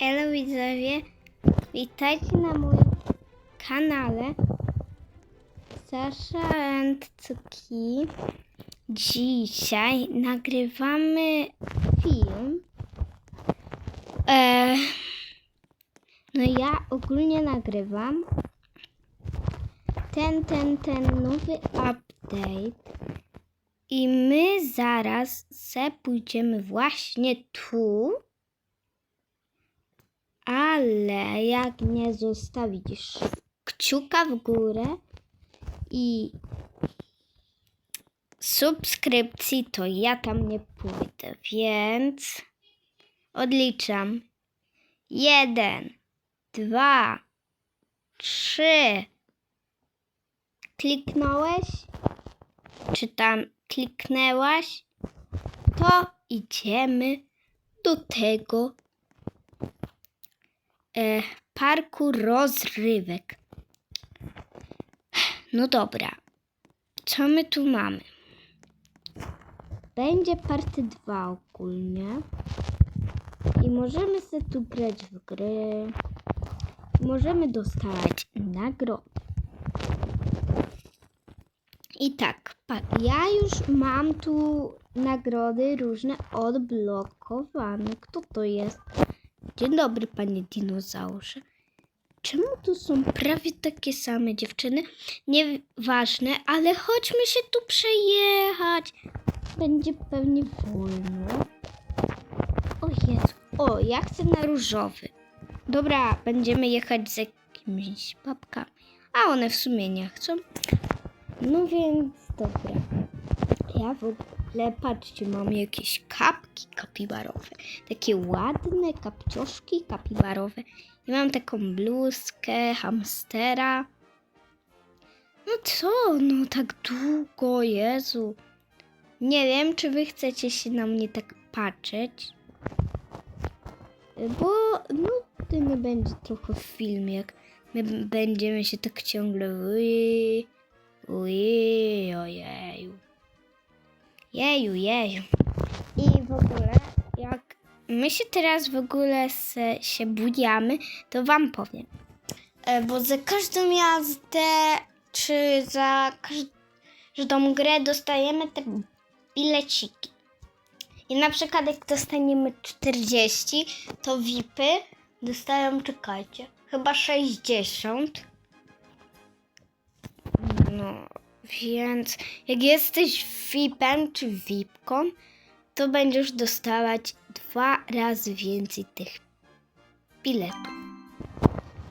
Elo widzowie, witajcie na moim kanale Sasha and. Dzisiaj nagrywamy film. E, no ja ogólnie nagrywam ten, ten, ten nowy update. I my zaraz se pójdziemy właśnie tu. Ale jak nie zostawisz kciuka w górę i subskrypcji, to ja tam nie pójdę. Więc odliczam. Jeden, dwa, trzy. Kliknąłeś? Czy tam kliknęłaś? To idziemy do tego e, parku rozrywek. No dobra. Co my tu mamy? Będzie party 2 ogólnie. I możemy sobie tu grać w gry. Możemy dostawać nagrody. I tak, ja już mam tu nagrody różne odblokowane. Kto to jest? Dzień dobry, panie dinozaurze. Czemu tu są prawie takie same dziewczyny? Nieważne, ale chodźmy się tu przejechać. Będzie pewnie wolno. O Jezu, o, ja chcę na różowy. Dobra, będziemy jechać z jakimiś babkami. A one w sumie nie chcą. No więc dobra. Ja w ogóle, patrzcie, mam jakieś kapki kapibarowe. Takie ładne kapcioszki kapibarowe. I mam taką bluzkę hamstera. No co, no tak długo, Jezu. Nie wiem, czy wy chcecie się na mnie tak patrzeć. Bo nudny będzie trochę film, jak my będziemy się tak ciągle... Ui, ui, ojeju. Jeju, jeju. I w ogóle, jak my się teraz w ogóle se, się bujamy, to wam powiem. E, Bo za każdą jazdę, czy za każdą grę dostajemy te bileciki. I na przykład jak dostaniemy 40, to VIPy dostają, czekajcie, chyba 60. No, więc jak jesteś VIP-em czy VIP-ką, to będziesz dostawać dwa razy więcej tych biletów.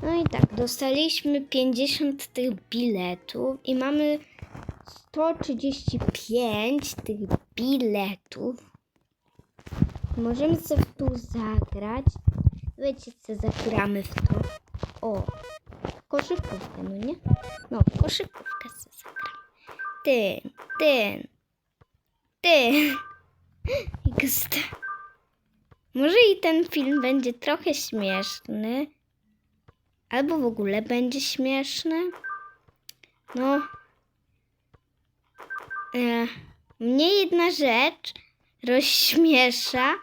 No i tak, dostaliśmy 50 tych biletów i mamy 135 tych biletów. Możemy sobie w tu zagrać. Wiecie co, zagramy w to. O, koszykówkę, no nie? No, koszykówkę. Ty, ty. XD. Może i ten film będzie trochę śmieszny. Albo w ogóle będzie śmieszny. No. E, mnie jedna rzecz rozśmiesza,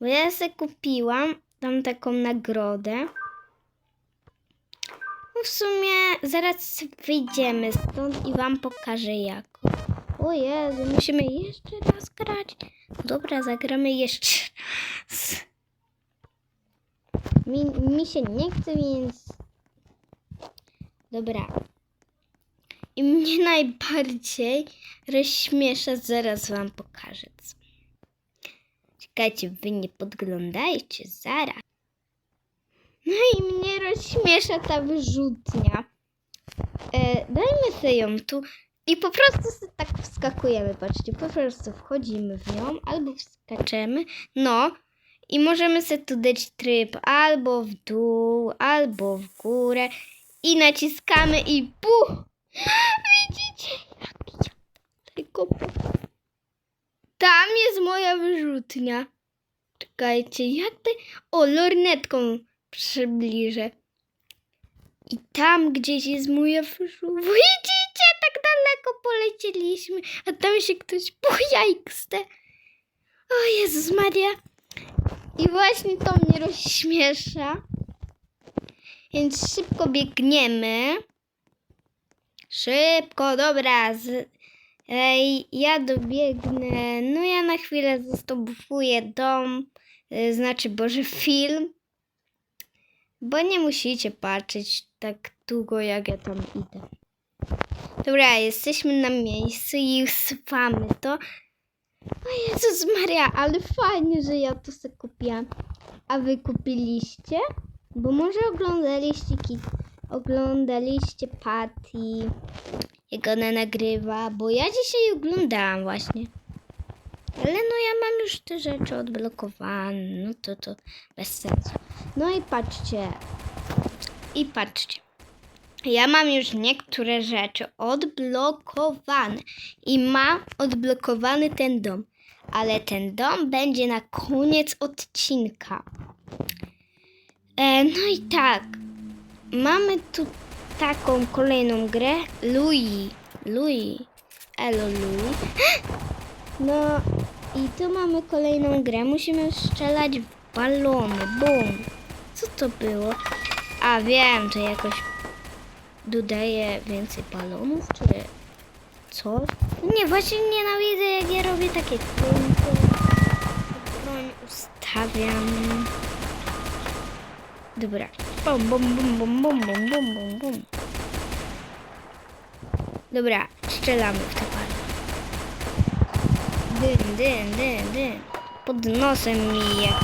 bo ja sobie kupiłam tam taką nagrodę. W sumie zaraz wyjdziemy stąd i wam pokażę jaką. O Jezu, musimy jeszcze raz grać. Dobra, zagramy jeszcze raz. Mi, mi się nie chce, więc... Dobra. I mnie najbardziej rozśmiesza, zaraz wam pokażę co. Czekajcie, wy nie podglądajcie, zaraz. No i mnie rozśmiesza ta wyrzutnia. E, dajmy sobie ją tu i po prostu tak wskakujemy, patrzcie, po prostu wchodzimy w nią albo wskaczemy, no i możemy sobie tu dać tryb albo w dół, albo w górę i naciskamy i puch! Widzicie, jak ja tego Tam jest moja wyrzutnia. Czekajcie, jakby... O, lornetką przybliżę. I tam gdzieś jest moja wyrzutnia. Widzicie, tak daleko polecieliśmy, a tam się ktoś bujajkste. O Jezus Maria. I właśnie to mnie rozśmiesza. Więc szybko biegniemy. Szybko, dobra. Z... Ej, ja dobiegnę. No ja na chwilę zastopuję dom. y, Znaczy, Boże, film. Bo nie musicie patrzeć tak długo, jak ja tam idę. Dobra, jesteśmy na miejscu i usuwamy to. O Jezus Maria, ale fajnie, że ja to sobie kupiłam. A wy kupiliście? Bo może oglądaliście kit, oglądaliście Patty, jak ona nagrywa, bo ja dzisiaj oglądałam właśnie. Ale no ja mam już te rzeczy odblokowane, no to to bez sensu. No i patrzcie, i patrzcie. Ja mam już niektóre rzeczy odblokowane i mam odblokowany ten dom, ale ten dom będzie na koniec odcinka. E, no i tak, mamy tu taką kolejną grę. Louis, Louis, elo Louis. No i tu mamy kolejną grę. Musimy strzelać w balony. Bum. Co to było? A wiem, to jakoś dodaje więcej balonów, czy coś? Nie, właśnie nienawidzę, jak ja robię takie punkty. Broń ustawiam. Dobra. Bum, bum, bum, bum, bum, bum, bum, bum, bum. Dobra, strzelamy w pale. Dyn, dyn, dyn, dyn. Pod nosem mi jak...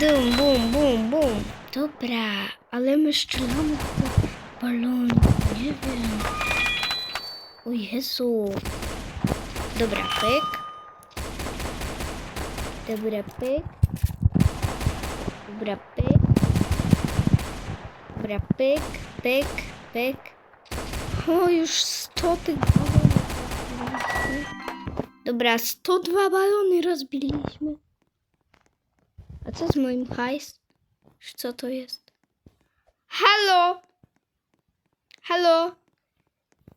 Dum, bum, bum, bum. Dobra, ale my strzelamy w te balony. Nie wiem. O Jezu. Dobra, pyk. Dobra, pyk. Dobra, pyk. Dobra, pyk, pyk, pyk. O, już 100 tych. Dobra, 102 balony rozbiliśmy. A co z moim hajs? Co to jest? Halo! Halo!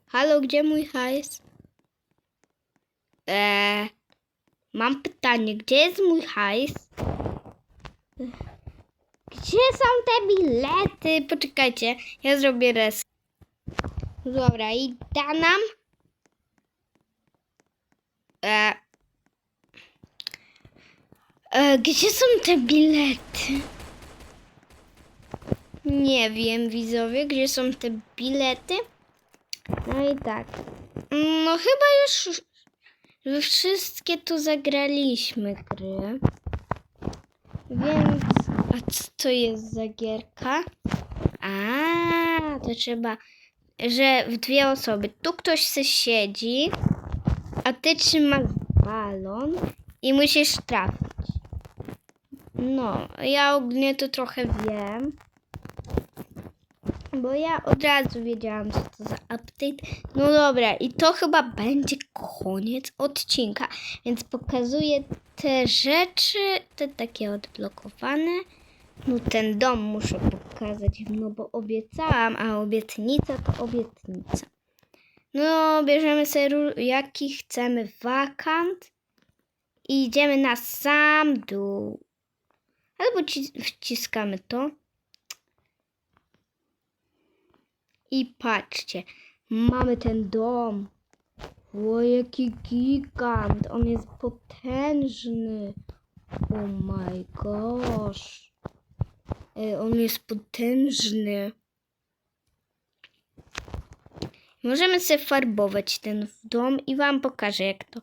Halo, gdzie mój hajs? Eee, mam pytanie, gdzie jest mój hajs? Gdzie są te bilety? Poczekajcie, ja zrobię res. Dobra, i da nam. E, e, gdzie są te bilety? Nie wiem, widzowie, gdzie są te bilety. No i tak. No chyba już we wszystkie tu zagraliśmy gry. Więc, a co to jest za gierka? A, to trzeba, że w dwie osoby. Tu ktoś se siedzi, a ty trzymasz balon i musisz trafić. No, ja ogólnie to trochę wiem. Bo ja od razu wiedziałam, co to za update. No dobra, i to chyba będzie koniec odcinka. Więc pokazuję te rzeczy, te takie odblokowane. No ten dom muszę pokazać, no bo obiecałam, a obietnica to obietnica. No, bierzemy sobie jaki chcemy wakant i idziemy na sam dół. Albo ci- wciskamy to. I patrzcie, mamy ten dom. O, jaki gigant. On jest potężny. Oh my gosh. Ej, on jest potężny. Możemy sobie farbować ten dom i wam pokażę, jak to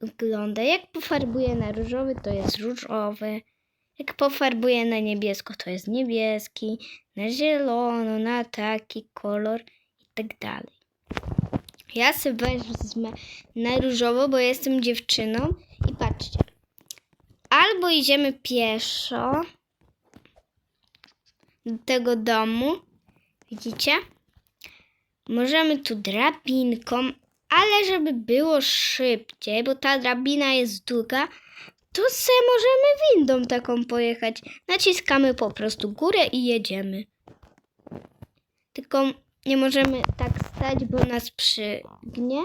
wygląda. Jak pofarbuję na różowy, to jest różowy. Jak pofarbuję na niebiesko, to jest niebieski. Na zielono, na taki kolor i tak dalej. Ja sobie wezmę na różowo, bo jestem dziewczyną. I patrzcie. Albo idziemy pieszo do tego domu. Widzicie? Możemy tu drabinką, ale żeby było szybciej, bo ta drabina jest długa, to se możemy windą taką pojechać. Naciskamy po prostu górę i jedziemy. Tylko nie możemy tak stać, bo nas przygnie.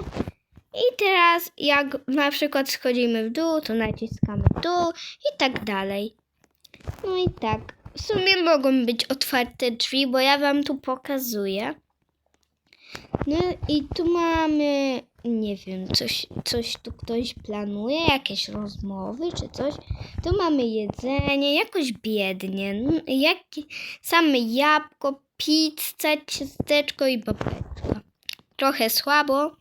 I teraz jak na przykład schodzimy w dół, to naciskamy dół i tak dalej. No i tak. W sumie mogą być otwarte drzwi, bo ja wam tu pokazuję. No i tu mamy, nie wiem, coś, coś tu ktoś planuje, jakieś rozmowy czy coś. Tu mamy jedzenie, jakoś biednie. N- Jak, same jabłko, pizza, ciasteczko i babeczka. Trochę słabo.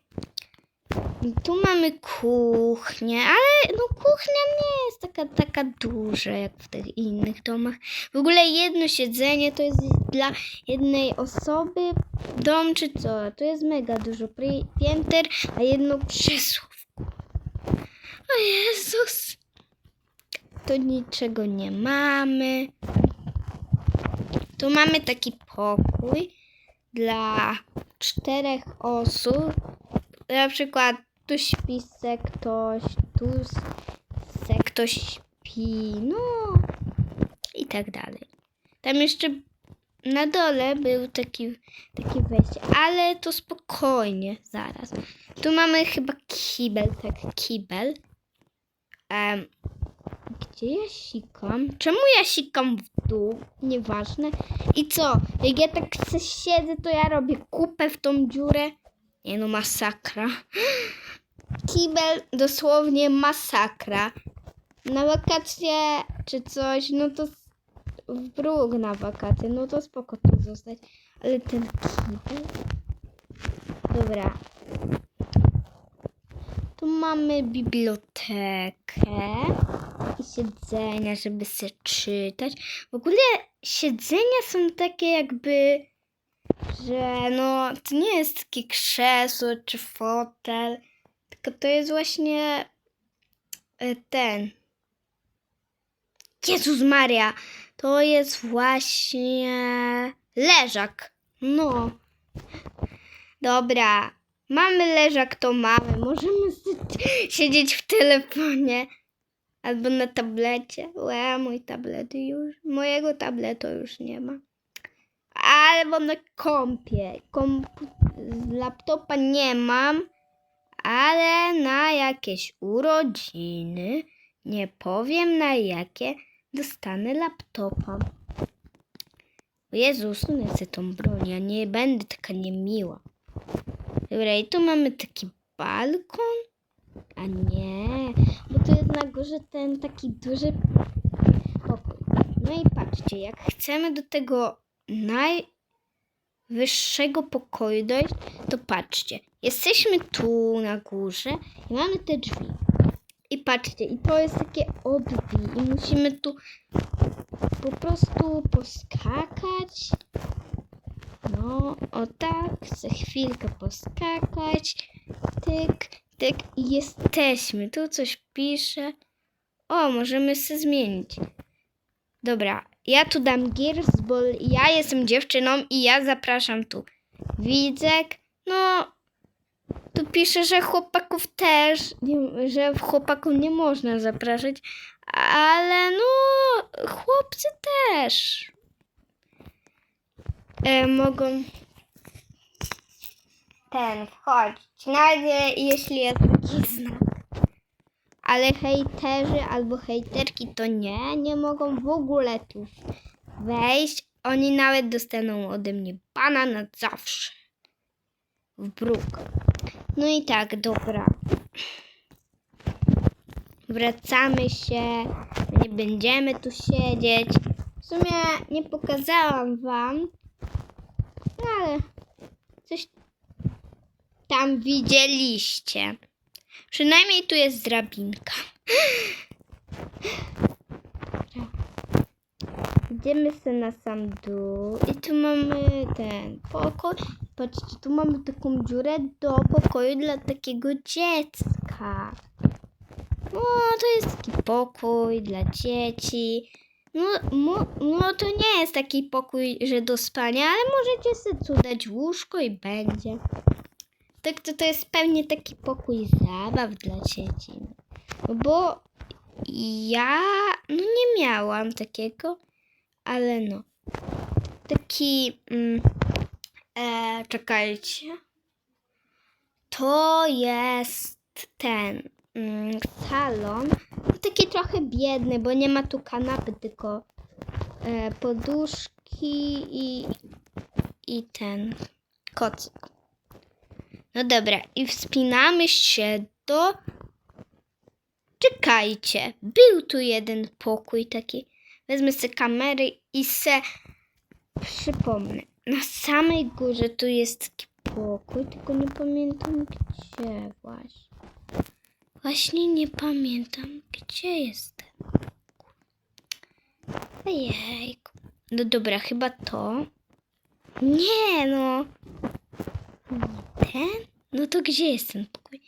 Tu mamy kuchnię, ale no kuchnia nie jest taka, taka duża jak w tych innych domach. W ogóle jedno siedzenie to jest dla jednej osoby dom czy co. To jest mega dużo pięter, a jedno krzesło. O Jezus. Tu niczego nie mamy. Tu mamy taki pokój dla czterech osób. Na przykład tu śpi se ktoś, tu se ktoś śpi, no i tak dalej. Tam jeszcze na dole był taki, taki wejście, ale to spokojnie, zaraz. Tu mamy chyba kibel, tak, kibel. Em, gdzie ja sikam? Czemu ja sikam w dół? Nieważne. I co? Jak ja tak siedzę, to ja robię kupę w tą dziurę. Nie no, masakra. Kibel dosłownie masakra. Na wakacje czy coś, no to w bruk na wakacje, no to spoko tu zostać. Ale ten kibel... Dobra. Tu mamy bibliotekę i siedzenia, żeby sobie czytać. W ogóle siedzenia są takie jakby, że no to nie jest takie krzesło czy fotel, tylko to jest właśnie e, ten. Jezus Maria, to jest właśnie leżak. No. Dobra, mamy leżak, to mamy. Możemy siedzieć w telefonie albo na tablecie. Łe, mój tablet już. Mojego tabletu już nie ma. Albo na kompie. Kompu- z laptopa nie mam, ale na jakieś urodziny, nie powiem na jakie, dostanę laptopa. O Jezus, ulecę tą broń, ja nie będę taka niemiła. Dobra, i tu mamy taki balkon. A nie, bo tu jest na górze ten taki duży pokój. No i patrzcie, jak chcemy do tego najwyższego pokoju dojść, to patrzcie. Jesteśmy tu na górze i mamy te drzwi. I patrzcie, i to jest takie odbij i musimy tu po prostu poskakać. No, o tak, za chwilkę poskakać. Tyk, tyk i jesteśmy. Tu coś pisze. O, możemy się zmienić. Dobra, ja tu dam Gears, bo ja jestem dziewczyną i ja zapraszam tu Widzek. No, tu pisze, że chłopaków też, nie, że chłopaków nie można zapraszać, ale no, chłopcy też e, mogą ten wchodzić, nawet jeśli jest taki. Ale hejterzy albo hejterki to nie, nie mogą w ogóle tu wejść. Oni nawet dostaną ode mnie bana na zawsze. W bruk. No i tak, dobra. Wracamy się. Nie będziemy tu siedzieć. W sumie nie pokazałam wam. Ale coś tam widzieliście. Przynajmniej tu jest drabinka. Idziemy sobie na sam dół i tu mamy ten pokój. Patrzcie, tu mamy taką dziurę do pokoju dla takiego dziecka. No, to jest taki pokój dla dzieci. No, mo, no to nie jest taki pokój, że do spania, ale możecie sobie tu dać łóżko i będzie. Tak to, to jest pewnie taki pokój zabaw dla dzieci. No Bo ja no nie miałam takiego, ale no. Taki. Mm, e, czekajcie. To jest ten mm, salon. Taki trochę biedny, bo nie ma tu kanapy, tylko e, poduszki i, i ten kocyk. No dobra, i wspinamy się do. Czekajcie, był tu jeden pokój taki. Wezmę sobie kamery i se przypomnę. Na samej górze tu jest taki pokój, tylko nie pamiętam gdzie właśnie. Właśnie nie pamiętam, gdzie jest ten pokój. Ojejku. No dobra, chyba to. Nie no. Ten? No to gdzie jest ten pokój?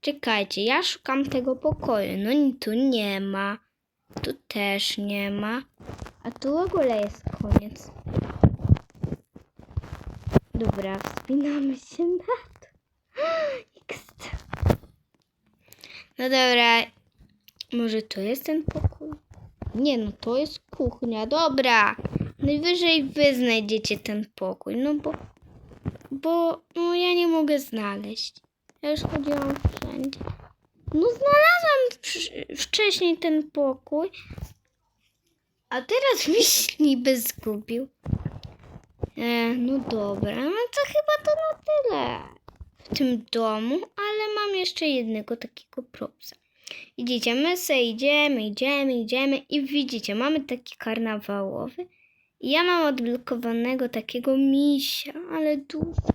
Czekajcie, ja szukam tego pokoju. No tu nie ma. Tu też nie ma. A tu w ogóle jest koniec. Dobra, wspinamy się na to. No dobra. Może to jest ten pokój? Nie, no to jest kuchnia. Dobra. Najwyżej wy znajdziecie ten pokój. No bo... Bo no ja nie mogę znaleźć. Ja już chodziłam wszędzie. No znalazłam wcześniej ten pokój. A teraz mi się niby zgubił. E, no dobra, no to chyba to na tyle w tym domu, ale mam jeszcze jednego takiego propsa. Widzicie, my se idziemy, idziemy, idziemy i widzicie, mamy taki karnawałowy ja mam odblokowanego takiego misia, ale dużo.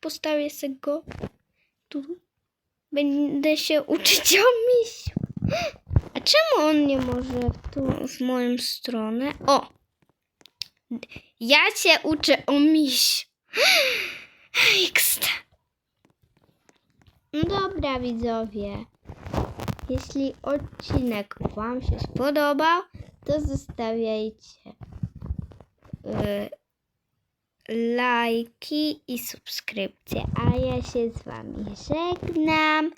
Postawię sobie go tu. Będę się uczyć o misiu. A czemu on nie może tu, w moją stronę? O! Ja się uczę o misiu. XD. No dobra, widzowie. Jeśli odcinek Wam się spodobał, to zostawiajcie lajki i subskrypcje. A ja się z Wami żegnam.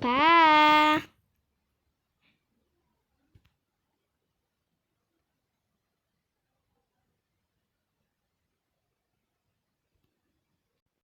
Pa!